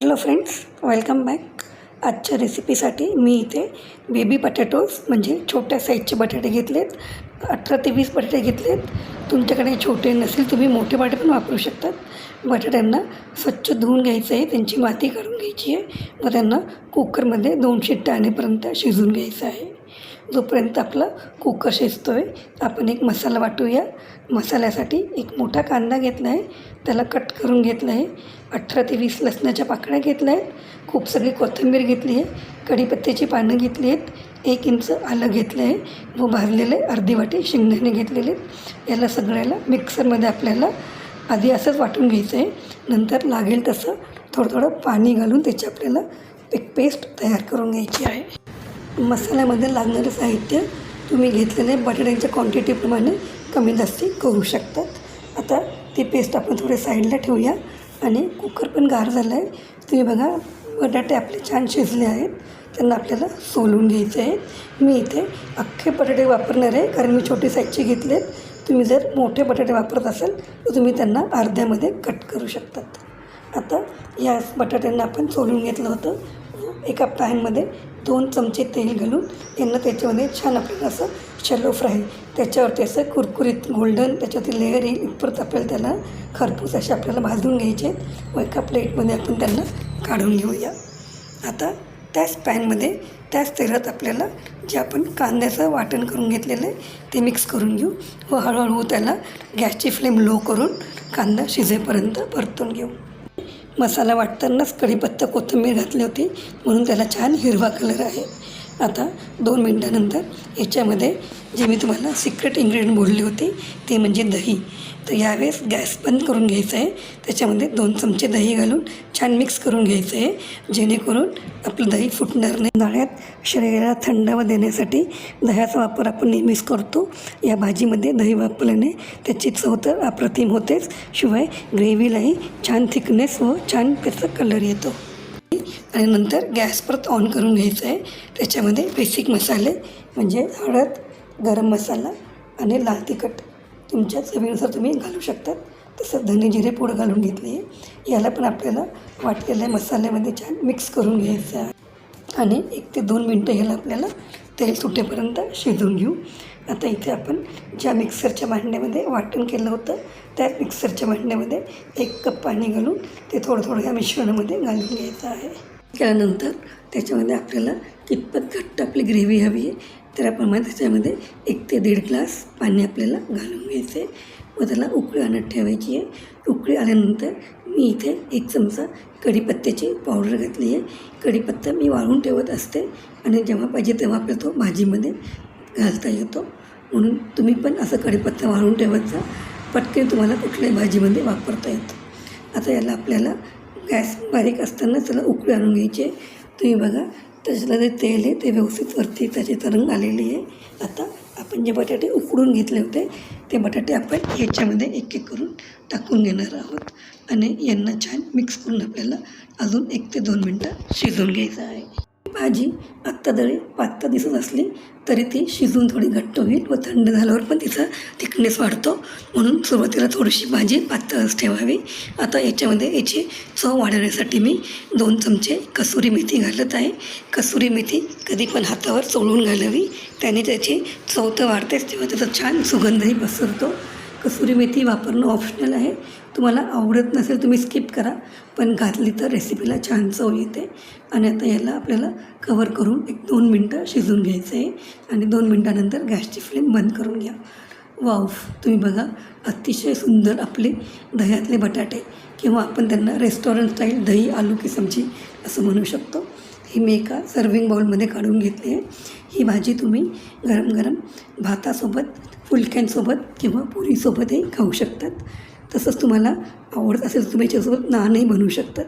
Hello friends welcome back आजच्या रेसिपीसाठी मी इथे baby बटॅटोज म्हणजे छोट्या साईजचे बटाटे घेतलेत अठरा ते वीस बटाटे घेतलेत. तुमच्याकडे छोटे नसेल तुम्ही मोठे वाटे पण वापरू शकतात. बटाट्यांना स्वच्छ धुवून घ्यायचं आहे त्यांची माती काढून घ्यायची आहे व त्यांना कुकरमध्ये दोन शिट्ट्या आणेपर्यंत शिजवून घ्यायचं आहे. जोपर्यंत आपला कुकर शिजतो आहे आपण एक मसाला वाटूया. मसाल्यासाठी एक मोठा कांदा घेतला आहे त्याला कट करून घेतला आहे. अठरा ते वीस लसणाच्या पाकळ्या घेतल्या आहेत. खूप सगळी कोथिंबीर घेतली आहे. कढीपत्त्याची पानं घेतली आहेत. एक इंच आलं घेतलं आहे व भाजलेले अर्धी वाटी शेंगदाणे घेतलेले. याला सगळ्याला मिक्सरमध्ये आपल्याला आधी असंच वाटून घ्यायचं आहे नंतर लागेल तसं थोडं थोडं पाणी घालून त्याची आपल्याला एक पेस्ट तयार करून घ्यायची आहे. मसाल्यामध्ये लागणारं साहित्य तुम्ही घेतलेले बटाट्यांच्या क्वांटिटीप्रमाणे कमी जास्ती करू शकतात. आता ती पेस्ट आपण थोडे साईडला ठेवूया. आणि कुकर पण गार झाला आहे तुम्ही बघा बटाटे आपले छान शिजले आहेत. त्यांना आपल्याला सोलून घ्यायचे आहे. मी इथे अख्खे बटाटे वापरणार आहे. कारण मी छोटे साईजचे घेतलेत. तुम्ही जर मोठे बटाटे वापरत असाल तर तुम्ही त्यांना अर्ध्यामध्ये कट करू शकतात. आता या बटाट्यांना आपण सोलून घेतलं होतं. एका पॅनमध्ये दोन चमचे तेल घालून यांना त्याच्यामध्ये छान आपल्याला असं शॅलो फ्राय त्याच्यावरती असं कुरकुरीत गोल्डन त्याच्यावरती लेअर येईल परत आपल्याला त्याला खरपूस असे आपल्याला भाजून घ्यायचे व एका प्लेटमध्ये आपण त्यांना काढून घेऊया. आता त्याच पॅनमध्ये त्याच तेलात आपल्याला जे आपण कांद्याचं वाटण करून घेतलेलं आहे ते मिक्स करून घेऊ. व हळूहळू त्याला गॅसची फ्लेम लो करून कांदा शिजेपर्यंत परतून घेऊ. मसाला वाटतानाच कढीपत्ता कोथिंबीर घातली होती म्हणून त्याला छान हिरवा कलर आहे. आता दोन मिनटानंतर याच्यामध्ये जे मी तुम्हाला सिक्रेट इन्ग्रेडियंट बोलली होती ते म्हणजे दही. तर यावेळेस गॅस बंद करून घ्यायचं आहे. त्याच्यामध्ये दोन चमचे दही घालून छान मिक्स करून घ्यायचं आहे. जेणेकरून आपलं दही फुटणार नाही. उन्हाळ्यात शरीराला थंडावा देण्यासाठी दह्याचा वापर आपण नेहमीच करतो. या भाजीमध्ये दही वापरल्याने त्याची चव तर अप्रतिम होतेच. शिवाय ग्रेव्हीलाही छान थिकनेस व छान त्याचा कलर येतो. आणि नंतर गॅस परत ऑन करून घ्यायचं आहे. त्याच्यामध्ये बेसिक मसाले म्हणजे हळद गरम मसाला आणि लाल तिखट. तुमच्या चवीनुसार तुम्ही घालू शकतात. तसं धने जिरे पूड घालून घेतली आहे याला पण आपल्याला वाटलेल्या मसाल्यामध्ये छान मिक्स करून घ्यायचं आहे. आणि एक ते दोन मिनटं ह्याला आपल्याला तेल सुटेपर्यंत शिजवून घेऊ. आता इथे आपण ज्या मिक्सरच्या भांड्यामध्ये वाटण केलं होतं त्या मिक्सरच्या भांड्यामध्ये एक कप पाणी घालून ते थोडं थोडं या मिश्रणामध्ये घालून घ्यायचं आहे. केल्यानंतर त्याच्यामध्ये आपल्याला कितपत घट्ट आपली ग्रेव्ही हवी आहे त्याप्रमाणे त्याच्यामध्ये एक ते दीड ग्लास पाणी आपल्याला घालून घ्यायचं. आहे व त्याला उकळी आणत ठेवायची आहे. उकळी आल्यानंतर मी इथे एक चमचा कढीपत्त्याची पावडर घातली आहे. कढीपत्ता मी वाळून ठेवत असते आणि जेव्हा पाहिजे तेव्हा आपल्या तो भाजीमध्ये घालता येतो. म्हणून तुम्ही पण असं कढीपत्ता वाळून ठेवत पटकन तुम्हाला कुठल्याही भाजीमध्ये वापरता येतो. आता याला आपल्याला गॅस बारीक असताना त्याला उकळी आणून घ्यायची आहे. तुम्ही बघा त्याच्यातलं जे तेल आहे ते व्यवस्थित वरती त्याची तरंग आलेली आहे. आता आपण जे बटाटे उकडून घेतले होते ते बटाटे आपण ह्याच्यामध्ये एक एक करून टाकून घेणार आहोत. आणि यांना छान मिक्स करून आपल्याला अजून एक ते दोन मिनटं शिजवून घ्यायचं आहे. भाजी आत्ता जरी पात्ता दिसत असली तरी ती शिजून थोडी घट्ट होईल व थंड झाल्यावर पण तिचा थिकनेस वाढतो. म्हणून सुरुवातीला थोडीशी भाजी पातळच ठेवावी. आता याच्यामध्ये याची चव वाढवण्यासाठी मी दोन चमचे कसुरी मेथी घालत आहे. कसुरी मेथी कधी पण हातावर चोळून घालावी. त्याने त्याची चव तर वाढतेच तेव्हा त्याचा छान सुगंधही पसरतो. कसुरी मेथी वापरणं ऑप्शनल आहे. तुम्हाला आवडत नसेल तुम्ही स्किप करा पण घातली तर रेसिपीला छान चव येते. आणि आता याला आपल्याला कवर करून एक दोन मिनटं शिजवून घ्यायचं आहे आणि दोन मिनटानंतर गॅसची फ्लेम बंद करून घ्या. वाव तुम्ही बघा अतिशय सुंदर आपले दह्यातले बटाटे किंवा आपण त्यांना रेस्टॉरंट स्टाईल दही आलू की सब्जी असं म्हणू शकतो. ही मी एका सर्विंग बाउलमध्ये काढून घेतली आहे. ही भाजी तुम्ही गरम गरम भातासोबत फुलक्यांसोबत किंवा पुरीसोबतही खाऊ शकतात. तसंच तुम्हाला आवडत असेल तुम्ही याच्यासोबत नानही बनवू शकतात.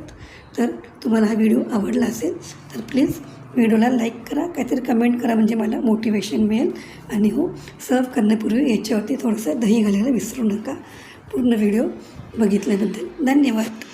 तर तुम्हाला हा व्हिडिओ आवडला असेल तर प्लीज व्हिडिओला लाईक करा. काहीतरी कमेंट करा म्हणजे मला मोटिवेशन मिळेल. आणि हो सर्व करण्यापूर्वी याच्यावरती थोडंसं दही घालायला विसरू नका. पूर्ण व्हिडिओ बघितल्याबद्दल धन्यवाद.